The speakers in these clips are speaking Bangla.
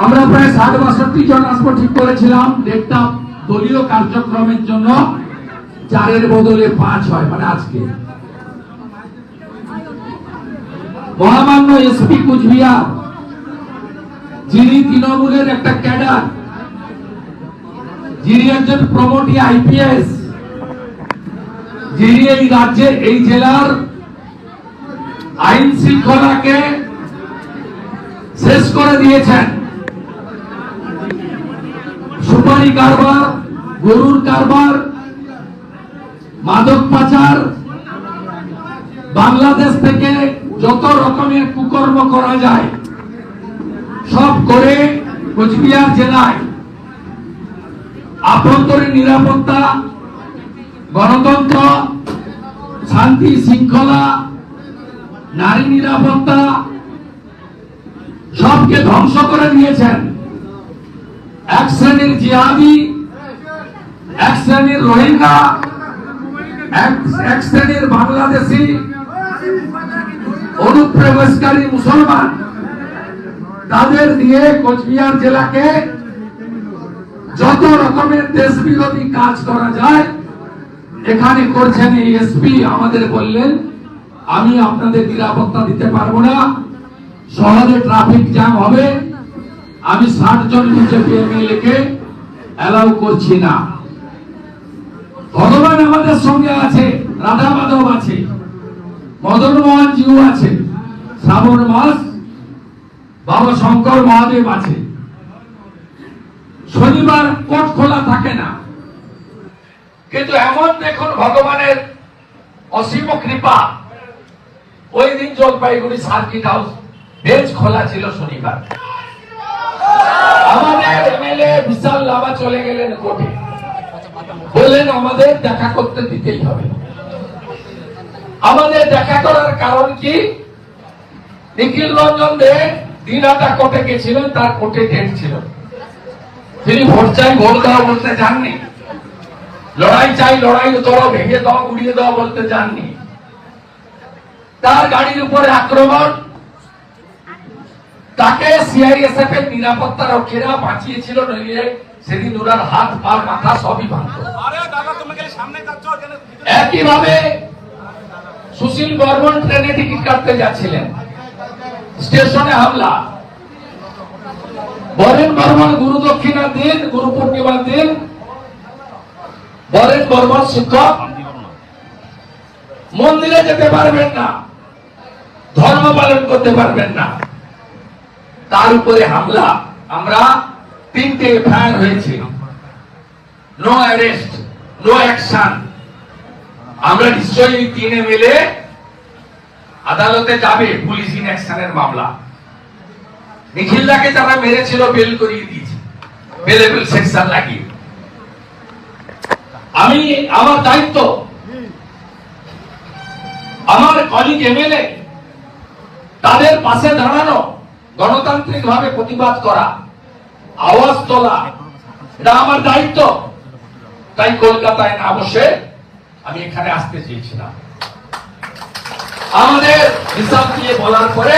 আমরা প্রায় ষাট বাষট্টি জন আসব ঠিক করেছিলাম। ডেটটা দলীয় কার্যক্রমের জন্য চারের বদলে পাঁচ হয় মানে আজকে। মহামান্য এসপি কুচবিহার, যিনি তৃণমূলের একটা ক্যাডার, যিনি একজন প্রমোটি আইপিএস যিনি এই রাজ্যে, এই জেলার আইন শৃঙ্খলাকে শেষ করে দিয়েছেন। সুপারি কারবার, গরুর কারবার, মাদক পাচার, বাংলাদেশ থেকে যত রকমের কুকর্ম করা যায়, সব করে কোচবিহার জেলায় আভ্যন্তরীণ নিরাপত্তা, গণতন্ত্র, শান্তি শৃঙ্খলা, নারী নিরাপত্তা, সবকে ধ্বংস করে দিয়েছেন। এক শ্রেণির জিহাদি, এক শ্রেণির রোহিঙ্গা, এক শ্রেণির বাংলাদেশি, অনুপ্রবেশকারী মুসলমান। তাদের দিয়ে কোচবিহার জেলাকে যত রকমের দেশ বিরোধী কাজ করা যায়, এখানে করছেন এই এসপি আমাদের বললেন, আমি আপনাদের নিরাপত্তা দিতে পারব না, শহরে ট্রাফিক জ্যাম হবে আমি ষাট জন বিজেপি এমএলএ কে অ্যালাউ করছি না। ভগবান আমাদের সঙ্গে আছে, রাধা মাধব আছে, মদন মোহন জিউ আছে, শ্রাবণ মাস, বাবা শঙ্কর মহাদেব আছে। শনিবার কোট খোলা থাকে না। কিন্তু এমন দেখুন ভগবানের অসীম কৃপা। ওই দিন জলপাইগুড়ি সার্কিট হাউস বেঞ্চ খোলা ছিল শনিবার। আমাদের এমএলএ বিশাল লাভা চলে গেলেন কোর্টে। বললেন, আমাদের দেখা করতে দিতেই হবে। আমাদের দেখা করার কারণ কি? নিখিল রঞ্জন দে দিনাটা কোর্টে গেছিলেন, তার কোর্টে ডেট ছিল। তিনি ভোট চাই, ভোট দাও বলতে যাননি লড়াই চাই, লড়াই করো ভেঙে দাও, উড়িয়ে দাও বলতে যাননি তার গাড়ির উপরে আক্রমণ তাকে সিআইএসএফ এর নিরাপত্তা রক্ষীরা বাঁচিয়েছিল নইলে সেদিন ওনার হাত পা মাথা সবই ভাঙত। একইভাবে সুশীল বর্মন ট্রেনে টিকিট কাটতে যাচ্ছিলেন। স্টেশনে হামলা। বরেন বর্মন গুরু দক্ষিণার দিন গুরু পূর্ণিমার দিন। বরেন বর্মন শিক্ষক। মন্দিরে যেতে পারবেন না। ধর্ম পালন করতে পারবেন না। তার উপরে হামলা। আমরা তিনটে এফআইআর হয়েছে। নো অ্যারেস্ট নো অ্যাকশন আমরা নিশ্চয়ই তিনে মিলে আদালতে যাবে পুলিশ ইন অ্যাকশনের মামলা। নিখিলদাকে যারা মেরেছিল বেল করিয়ে দিয়েছে। সেকশন লাগিয়ে। আমি, আমার দায়িত্ব, আমার কলিগ এমএলএ তাদের পাশে দাঁড়ানো গণতান্ত্রিক ভাবে প্রতিবাদ করা, আওয়াজ তোলা, এটা আমার দায়িত্ব। তাই কলকাতায় না বসে আমি এখানে আসতে চেয়েছিলাম। আমাদের হিসাব দিয়ে বলার পরে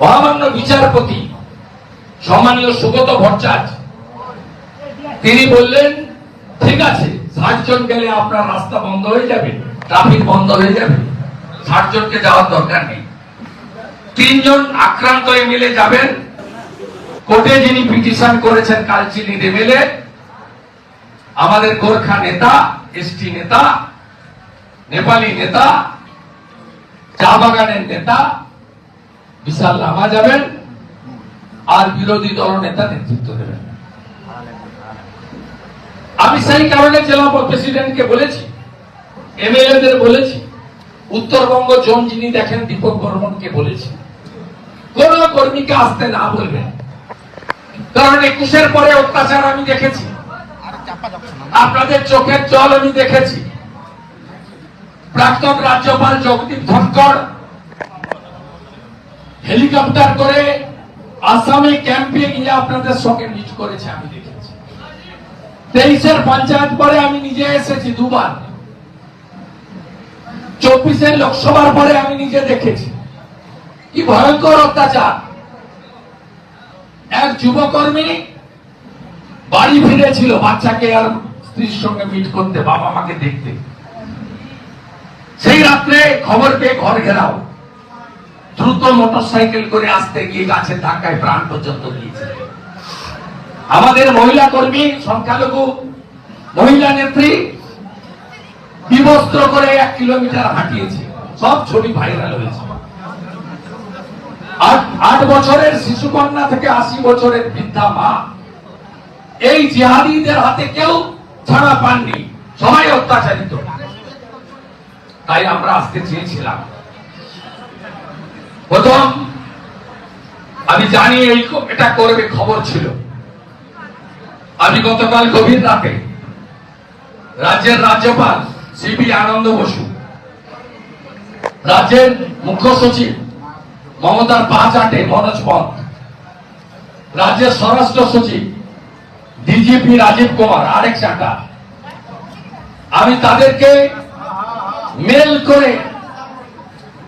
মহামান্য বিচারপতি সম্মানীয় সুগত ভট্টাচার্য, তিনি বললেন, ঠিক আছে ষাট জন গেলে আপনার রাস্তা বন্ধ হয়ে যাবে, ট্রাফিক বন্ধ হয়ে যাবে। ষাট জনকে যাওয়ার দরকার নেই। তিনজন আক্রান্ত এমএলএ যাবেন। কোর্টে যিনি পিটিশন করেছেন কালচিনি এমএলএ আমাদের গোর্খা নেতা, এসটি নেতা, নেপালি নেতা, চা বাগানের নেতা, বিশাল লামা যাবেন, আর বিরোধী দল নেতা নেতৃত্ব দেবেন। আমি সেই কারণে জেলা প্রেসিডেন্টকে বলেছি, এমএলএদের বলেছি, উত্তরবঙ্গ জোন যিনি দেখেন, দীপক বর্মনকে বলেছি কোন কর্মীকে আসতে না বলবেন কারণ একুশের পরে অত্যাচার আমি দেখেছি। আপনাদের চোখের জল আমি দেখেছি। প্রাক্তন রাজ্যপাল জগদীপ ধনকর হেলিকপ্টার করে আসামে ক্যাম্পে গিয়ে আপনাদের সঙ্গে মিট করেছে, আমি দেখেছি। তেইশের পঞ্চায়েত পরে আমি নিজে এসেছি দুবার। চব্বিশের লোকসভার পরে আমি নিজে দেখেছি। কি ভয়ঙ্কর অত্যাচার। এক যুবকর্মী বাড়ি ফিরেছিল, বাচ্চাকে আর স্ত্রীর সঙ্গে মিট করতে, বাবা মাকে দেখতে। সেই রাত্রে খবর পেয়ে ঘর ঘেরাও। দ্রুত মোটর সাইকেল করে আসতে গিয়ে গাছের ধাক্কায় প্রাণ পর্যন্ত দিয়েছে আমাদের মহিলা কর্মী, সংখ্যালঘু, মহিলা নেত্রী বিবস্ত্র করে এক কিলোমিটার হাঁটিয়েছে। সব ছবি ভাইরাল হয়েছে। আট বছরের শিশুকন্যা থেকে আশি বছরের বৃদ্ধা মা। এই জিহাদিদের হাতে কেউ ছাড়া পাননি। সবাই অত্যাচারিত। তাই আমরা আসতে চেয়েছিলাম। প্রথম, আমি জানি এই এটা করবে খবর ছিল। আমি গতকাল গভীর রাতে রাজ্যের রাজ্যপাল সিবি আনন্দ বসু, রাজ্যের মুখ্য সচিব মমতার পা চাটে, মনোজ পন্থ রাজ্যের স্বরাষ্ট্র সচিব, ডিজিপি রাজীব কুমার, আরেক চাকা আমি তাদেরকে মেল করে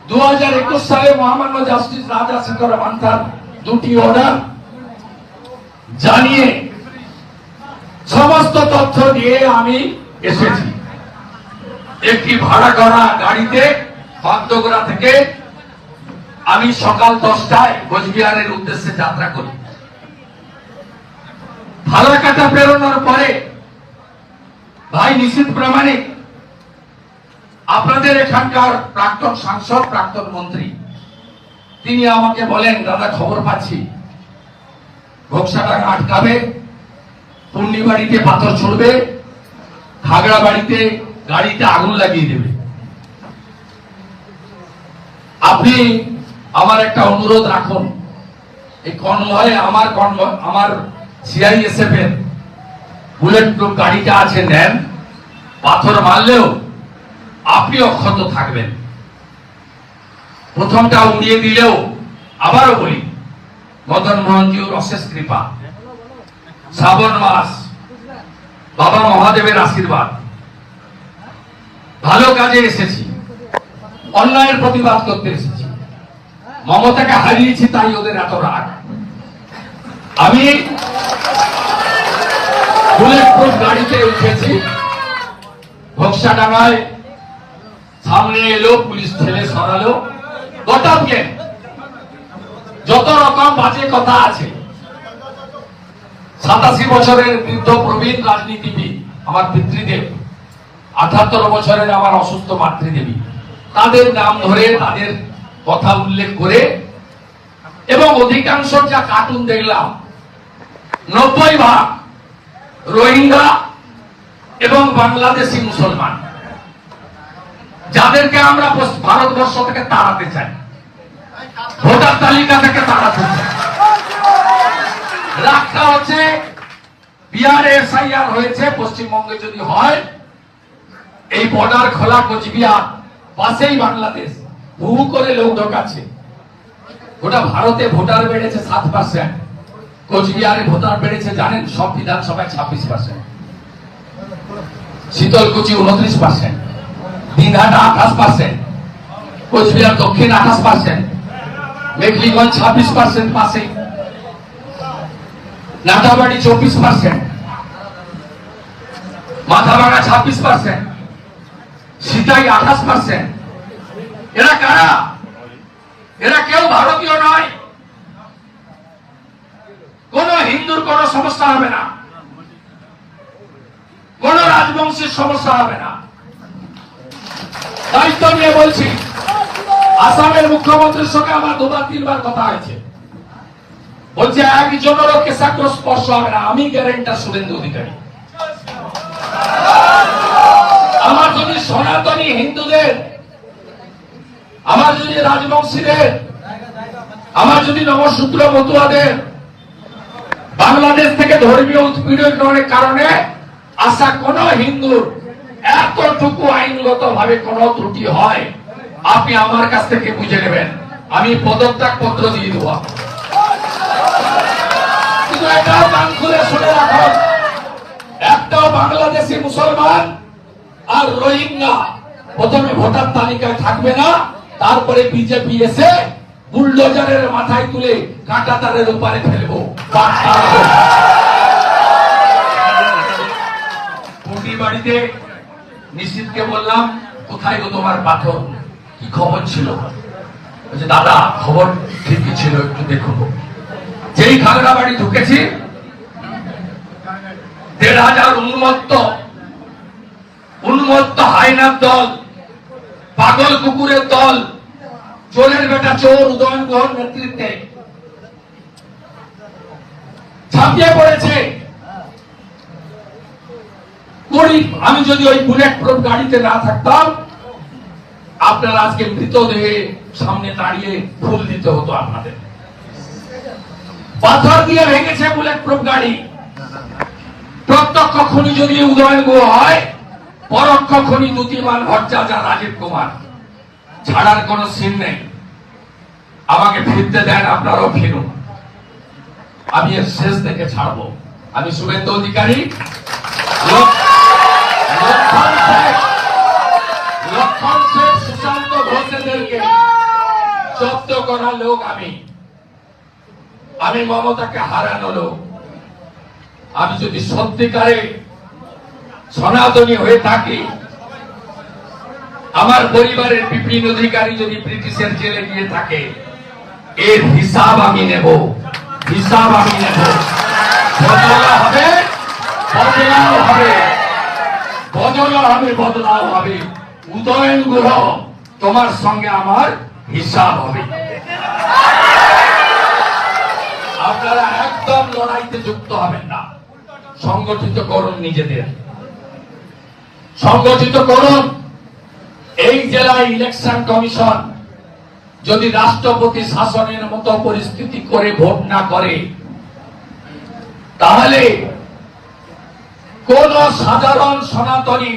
দু হাজার একুশ সালে মহামান্য জাস্টিস রাজা শেখর মান্থার দুটি অর্ডার জানিয়ে সমস্ত তথ্য দিয়ে আমি এসেছি। একটি ভাড়া করা গাড়িতে বাগডোগরা থেকে আমি সকাল দশটায় কোচবিহারের উদ্দেশ্যে যাত্রা করি। ফালাকাটা প্রেরণার পরে, ভাই নিশীত প্রামাণিক, আপনাদের এখানকার প্রাক্তন সাংসদ, প্রাক্তন মন্ত্রী, তিনি আমাকে বলেন, দাদা, খবর পাচ্ছি। ঘোকসাটাকে আটকাবে পূর্ণিবাড়িতে পাথর ছুড়বে খাগড়া বাড়িতে গাড়িতে আগুন লাগিয়ে দেবে। আপনি আমার একটা অনুরোধ রাখুন। এই কনভয়ে আমার কনভয়, আমার সিআইএসএফ এর বুলেট প্রুফ গাড়িটা আছে, নেন। পাথর মারলেও আপনি অক্ষত থাকবেন। প্রথমটা উড়িয়ে দিলেও আবারও বলি, মদন মোহনজিউর অশেষ কৃপা। শ্রাবণ মাস, বাবা মহাদেবের আশীর্বাদ। ভালো কাজে এসেছি। অন্যায়ের প্রতিবাদ করতে এসেছি। মমতাকে হারিয়েছি তাই ওদের এত রাগ। আমি গাড়িতে উঠেছি। ভক্সাডাঙ্গায় সামনে এলো, পুলিশ ঠেলে সরালো। গোটাকে যত রকম বাজে কথা আছে, সাতাশি বছরের বৃদ্ধ প্রবীণ রাজনীতিবিদ আমার পিতৃদেব, আঠাত্তর বছরের আমার অসুস্থ মাতৃদেবী, তাদের নাম ধরে তাদের কথা উল্লেখ করে এবং অধিকাংশ যা কার্টুন দেখলাম, নব্বই ভাগ রোহিঙ্গা এবং বাংলাদেশি মুসলমান, যাদেরকে আমরা ভারতবর্ষ থেকে তাড়াতে চাই। ভোটার তালিকা থেকে তাড়াতে চাই। রাগটা হচ্ছে, বিহারে এসআইআর হয়েছে, পশ্চিমবঙ্গে যদি হয়, এই বর্ডার খোলা কোচবিহার পাশেই বাংলাদেশ। হু করে লোক ঢোকাচ্ছে। গোটা ভারতে ভোটার বেড়েছে সাত পার্সেন্ট কোচবিহারে ভোটার বেড়েছে, জানেন, সব বিধানসভায় ছাব্বিশ পার্সেন্ট শীতলকুচি উনত্রিশ পার্সেন্ট দিনহাটা আঠাশ পার্সেন্ট কোচবিহার দক্ষিণ আঠাশ পার্সেন্ট মেঘলিগঞ্জ ছাব্বিশ পার্সেন্ট পাশেই নাটাবাড়ি চব্বিশ পার্সেন্ট মাথাভাঙা ছাব্বিশ পার্সেন্ট সিতাই আঠাশ পার্সেন্ট এরা কারা? এরা কেউ ভারতীয় নয়। কোন হিন্দুর কোন সমস্যা হবে না। কোন রাজবংশের সমস্যা হবে না। দায়িত্ব নিয়ে বলছি আসামের মুখ্যমন্ত্রীর সঙ্গে আমার দুবার তিনবার কথা হয়েছে। বলছে একজনেরও কেশাগ্র স্পর্শ হবে না। আমি গ্যারেন্টার শুভেন্দু অধিকারী। আমার যদি সনাতনী হিন্দুদের আমার যদি রাজবংশীদের আমার যদি নবসূত্র মতুয়াদের বাংলাদেশ থেকে ধর্মীয় উৎপীড়নের কারণে আসা কোন হিন্দুর এতটুকু আইনগত ভাবে কোন ত্রুটি হয়, আপনি আমার কাছ থেকে বুঝে নেবেন। আমি পদত্যাগ পত্র দিয়ে দেবো কিন্তু এটাও কান খুলে শুনে রাখুন, একটাও বাংলাদেশি মুসলমান আর রোহিঙ্গা প্রথমে ভোটার তালিকায় থাকবে না। তারপরে বিজেপি এসে বুলডোজারের মাথায় তুলে কাঁটা তারের উপারে ফেলব বাড়িতে নিশ্চিতকে বললাম, কোথায় গো তোমার পাথর? কি খবর ছিল? দাদা, খবর ঠিকই ছিল, একটু দেখুন। যেই খাগড়া বাড়ি ঢুকেছি, দেড় হাজার উন্মত্ত উন্মত্ত হাইনার দল পাগল কুকুরের দল। চোরের বেটা চোর, উদয়ন গুহর নেতৃত্বে। ঝাঁপিয়ে পড়েছে। আমি যদি ওই বুলেট প্রুফ গাড়িতে না থাকতাম, আপনার আজকে মৃতদেহে সামনে দাঁড়িয়ে ফুল দিতে হতো আপনাদের। পাথর দিয়ে ভেঙেছে বুলেট প্রুফ গাড়ি। প্রত্যক্ষ খনি যদি উদয়ন গুহ হয় পরোক্ষ খনি দুতিমান ভট্টাচার্য রাজীব কুমার। ছাড়ার কোন সিন নেই। আমাকে ফিরতে দেন, আপনারাও ফিরুন। আমি এর শেষ থেকে ছাড়বো। আমি শুভেন্দু অধিকারী। জব্দ করা লোক আমি। আমি মমতাকে হারানো লোক। আমি যদি সত্যিকারে সনাতনী হয়ে থাকি। আমার পরিবারের বিপিন অধিকারী যদি ব্রিটিশের জেলে গিয়ে থাকে, এর হিসাব আমি নেব। হিসাব আমি নেব। হবে, বদলাও হবে। হবে, বদলাও হবে। উদয়ন গুহ তোমার সঙ্গে আমার হিসাব হবে। আপনারা একদম লড়াইতে যুক্ত হবেন না। সংগঠিত করুন নিজেদের। সংগঠিত করুন। এই জেলায় ইলেকশন কমিশন যদি রাষ্ট্রপতি শাসনের মতো পরিস্থিতি করে ভোট না করে, তাহলে কোন সাধারণ সনাতনী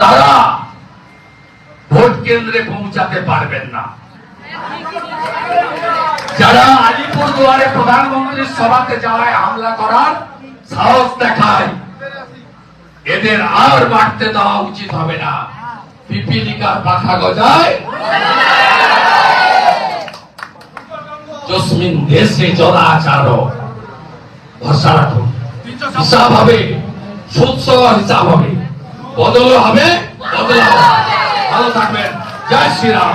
তারা ভোট কেন্দ্রে পৌঁছাতে পারবেন না। যারা আলিপুর দুয়ারে প্রধানমন্ত্রীর সভাতে যাওয়ায় হামলা করার সাহস দেখায় এদের আর বাড়তে দেওয়া উচিত হবে না। পিপিলিকার পাখা গজায়। জসমিন দেশে চলাচার ভরসা রাখুন। হিসাব হবে সুৎস হিসাব হবে। বদল হবে বদল হবে ভালো থাকবেন। জয় শ্রীরাম।